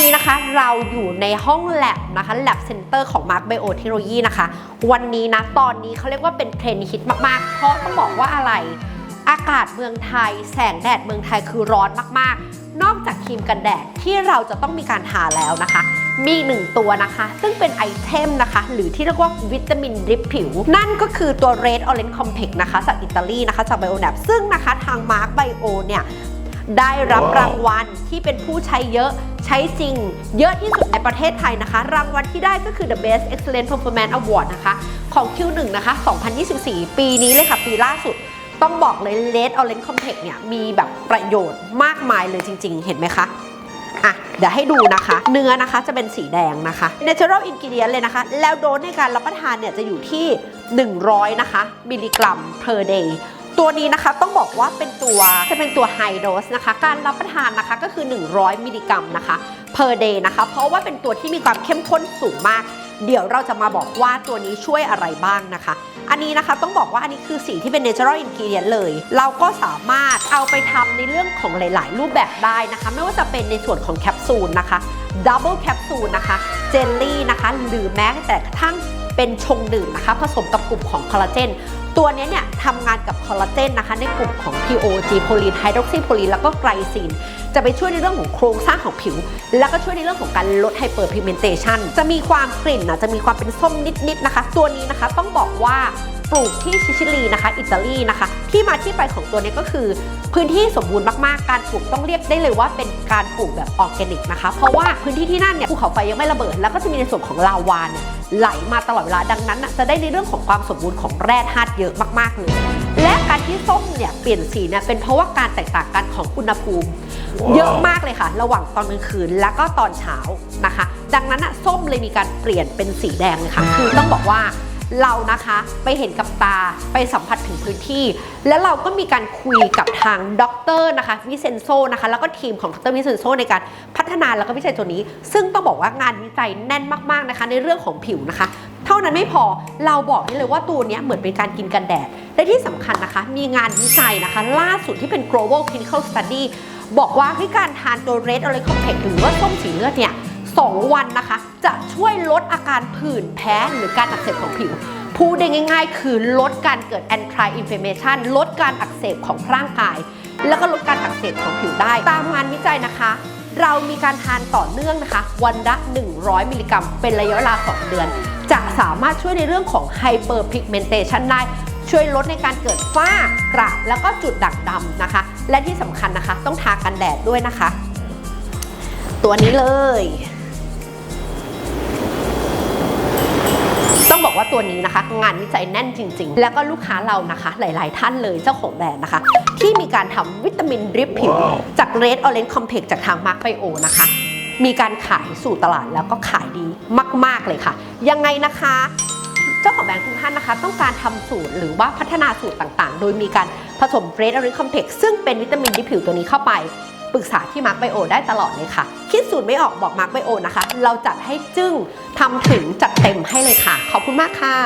นี้นะคะเราอยู่ในห้องแลบนะคะ Lab Center ของ Mark Bio Technology นะคะ วันนี้นะตอนนี้เขาเรียกว่าเป็นเทรนด์ฮิตมาก ๆ เพราะต้องบอกว่าอะไร อากาศเมืองไทย แสงแดดเมืองไทยคือร้อนมาก ๆ นอกจากครีมกันแดดที่เราจะต้องมีการทาแล้วนะคะ มีหนึ่งตัวนะคะ ซึ่งเป็นไอเทมนะคะ หรือที่เรียกว่าวิตามินดริปผิว นั่นก็คือตัว Red Orange Complex นะคะ จากอิตาลีนะคะจาก BioNab ซึ่งนะคะทาง Mark Bio เนี่ย ได้รับรางวัลที่เป็นผู้ใช้เยอะใช้จริง เยอะที่สุดในประเทศไทยนะคะ รางวัลที่ได้ก็คือ The Best Excellent Performance Award นะคะ ของ Q1 นะคะ 2024 ปีนี้เลยค่ะ ปีล่าสุด ต้องบอกเลย Red Orange Complex เนี่ย มีแบบประโยชน์มากมายเลยจริง ๆ เห็นไหมคะอะเดี๋ยวให้ดูนะคะ เนื้อนะคะจะเป็นสีแดงนะคะ Natural Ingredient เลยนะคะ แล้วโดสในการรับประทานเนี่ยจะอยู่ที่ 100 นะคะ มิลลิกรัม per day ตัวนี้นะคะต้องบอกว่าเป็นตัวจะเป็นตัวไฮโดสนะคะ การรับประทานนะคะก็คือ 100 มิลลิกรัมนะคะ per day นะคะ เพราะว่าเป็นตัวที่มีความเข้มข้นสูงมาก เดี๋ยวเราจะมาบอกว่าตัวนี้ช่วยอะไรบ้างนะคะ อันนี้นะคะต้องบอกว่าอันนี้คือสีที่เป็น natural ingredient เลย เราก็สามารถเอาไปทำในเรื่องของหลาย ๆ รูปแบบได้นะคะ ไม่ว่าจะเป็นในส่วนของแคปซูลนะคะดับเบิลแคปซูลนะคะ เจลลี่นะคะ หรือแม้แต่กระทั่ง เป็นชงดื่มนะคะ ผสมกับกลุ่มของคอลลาเจน ตัวนี้เนี่ยทำงานกับคอลลาเจนนะคะ ในกลุ่มของ POG โพลีนไฮดรอกซีโพลีนแล้วก็ไกลซีน จะไปช่วยในเรื่องของโครงสร้างของผิว แล้วก็ช่วยในเรื่องของการลดไฮเปอร์พิเมนเทชันจะมีความกลิ่นนะจะมีความเป็นส้มนิดๆนะคะ ตัวนี้นะคะต้องบอกว่า ปลูกที่ซิซิลีนะคะ อิตาลีนะคะ ที่มาที่ไปของตัวนี้ก็คือ พื้นที่สมบูรณ์มากๆ การปลูกต้องเรียกได้เลยว่าเป็นการปลูกแบบออร์แกนิกนะคะ เพราะว่าพื้นที่ที่นั่นเนี่ยภูเขาไฟยังไม่ระเบิด แล้วก็จะมีในส่วนของลาวาเนี่ยไหลมาตลอดเวลาดังนั้นจะได้ในเรื่องของความสมบูรณ์ของแร่ธาตุเยอะมากๆเลยและการที่ส้มเนี่ยเปลี่ยนสีเนี่ยเป็นเพราะว่าการแตกต่างกันของอุณหภูมิ เยอะมากเลยค่ะ ระหว่างตอนกลางคืนแล้วก็ตอนเช้านะคะ ดังนั้นอะส้มเลยมีการเปลี่ยนเป็นสีแดงเลยค่ะ คือต้องบอกว่า เรานะคะไปเห็นกับตาไปสัมผัสถึงพื้นที่ แล้วเราก็มีการคุยกับทางด็อกเตอร์นะคะวิเซนโซนะคะแล้วก็ทีมของดรวิเซนโซในการพัฒนาแล้วก็วิจัยตัวนี้ ซึ่งต้องบอกว่างานวิจัยแน่นมากๆนะคะในเรื่องของผิวนะคะ เท่านั้นไม่พอเราบอกได้เลยว่าตัวนี้เหมือนเป็นการกินกันแดด และที่สำคัญนะคะ มีงานวิจัยนะคะ ล่าสุดที่เป็น global clinical study บอกว่าที่การทานตัว red orange complex หรือว่าส้มสีเลือดเนี่ย 2 วันนะคะ จะช่วยลดอาการผื่นแพ้หรือการอักเสบของผิวพูดได้ง่ายๆ คือลดการเกิด anti inflammation ลดการอักเสบของร่างกาย แล้วก็ลดการอักเสบของผิวได้ ตามงานวิจัยนะคะ เรามีการทานต่อเนื่องนะคะ วันละ 100 มิลลิกรัม เป็นระยะเวลา 2 เดือน จะสามารถช่วยในเรื่องของ hyperpigmentation ได้ ช่วยลดในการเกิดฝ้ากระแล้วก็จุดด่างดำนะคะ และที่สำคัญนะคะ ต้องทากันแดดด้วยนะคะ ตัวนี้เลย บอกว่าตัวนี้นะคะ งานวิจัยแน่นจริง ๆ แล้วก็ลูกค้าเรานะคะ หลาย ๆ ท่านเลยเจ้าของแบรนด์นะคะ ที่มีการทำวิตามินดริปผิว จาก Red Orange Complex จากทาง Mark Bio นะคะมีการขายสู่ตลาดแล้วก็ขายดีมาก ๆ เลยค่ะ ยังไงนะคะ เจ้าของแบรนด์ทุกท่านนะคะ ต้องการทำสูตรหรือว่าพัฒนาสูตรต่างๆ โดยมีการผสม Red Orange Complex ซึ่งเป็นวิตามินดิผิวตัวนี้เข้าไป ปรึกษาที่มาร์กไบโอได้ตลอดเลยค่ะ คิดสูตรไม่ออกบอกมาร์กไบโอนะคะ เราจัดให้จึ้งทำถึงจัดเต็มให้เลยค่ะ ขอบคุณมากค่ะ